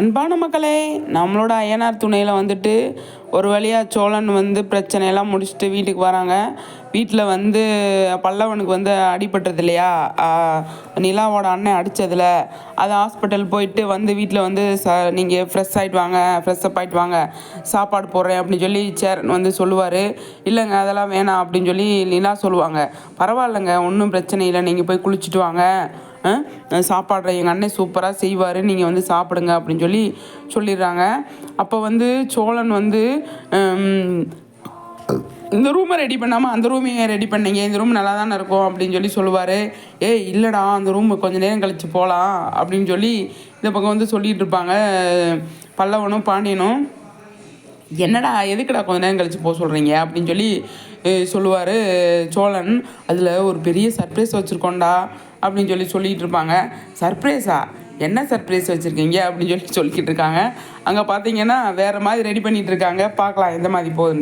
அன்பான மக்களே நம்மளோட அய்யனார் துணையில் வந்துட்டு ஒரு வழியாக சோழன் வந்து பிரச்சனையெல்லாம் முடிச்சுட்டு வீட்டுக்கு வராங்க. வீட்டில் வந்து பல்லவனுக்கு வந்து அடிபட்டது இல்லையா? நிலாவோட அண்ணன் அடித்ததில் அது ஹாஸ்பிட்டல் போயிட்டு வந்து வீட்டில் வந்து ச நீங்கள் ஃப்ரெஷ் ஆகிட்டு வாங்க ஃப்ரெஷ் அப் ஆகிட்டு வாங்க. சாப்பாடு போடுறேன் அப்படின்னு சொல்லி சேரன் வந்து சொல்லுவார். இல்லைங்க அதெல்லாம் வேணாம் அப்படின்னு சொல்லி நிலா சொல்லுவாங்க. பரவாயில்லைங்க ஒன்றும் பிரச்சனை இல்லை. நீங்கள் போய் குளிச்சுட்டு வாங்க. சாப்பாடு எங்கள் அண்ணன் சூப்பராக செய்வார் நீங்கள் வந்து சாப்பிடுங்க அப்படின்னு சொல்லி சொல்லிடுறாங்க. அப்போ வந்து சோழன் வந்து இந்த ரூமை ரெடி பண்ணாமல் அந்த ரூமையே ரெடி பண்ணீங்க? இந்த ரூம் நல்லா தானே இருக்கும் அப்படின்னு சொல்லி சொல்லுவார். ஏய் இல்லைடா அந்த ரூம் கொஞ்ச நேரம் கழித்து போகலாம் அப்படின்னு சொல்லி இந்த பக்கம் வந்து சொல்லிகிட்டு இருப்பாங்க. பல்லவனும் பாண்டியனும் என்னடா எதுக்குடா கொஞ்ச நேரம் கழிச்சு போக சொல்கிறீங்க அப்படின்னு சொல்லி சொல்லுவார் சோழன் அதில் ஒரு பெரிய சர்ப்ரைஸ் வச்சுருக்கோண்டா அப்படின்னு சொல்லி சொல்லிகிட்டு இருப்பாங்க. சர்ப்ரைஸா என்ன சர்ப்ரைஸ் வச்சுருக்கீங்க? அப்படின்னு சொல்லி சொல்லிக்கிட்டு இருக்காங்க. அங்கே பார்த்தீங்கன்னா வேறு மாதிரி ரெடி பண்ணிகிட்டு இருக்காங்க. பார்க்கலாம் எந்த மாதிரி போகுதுன்னு.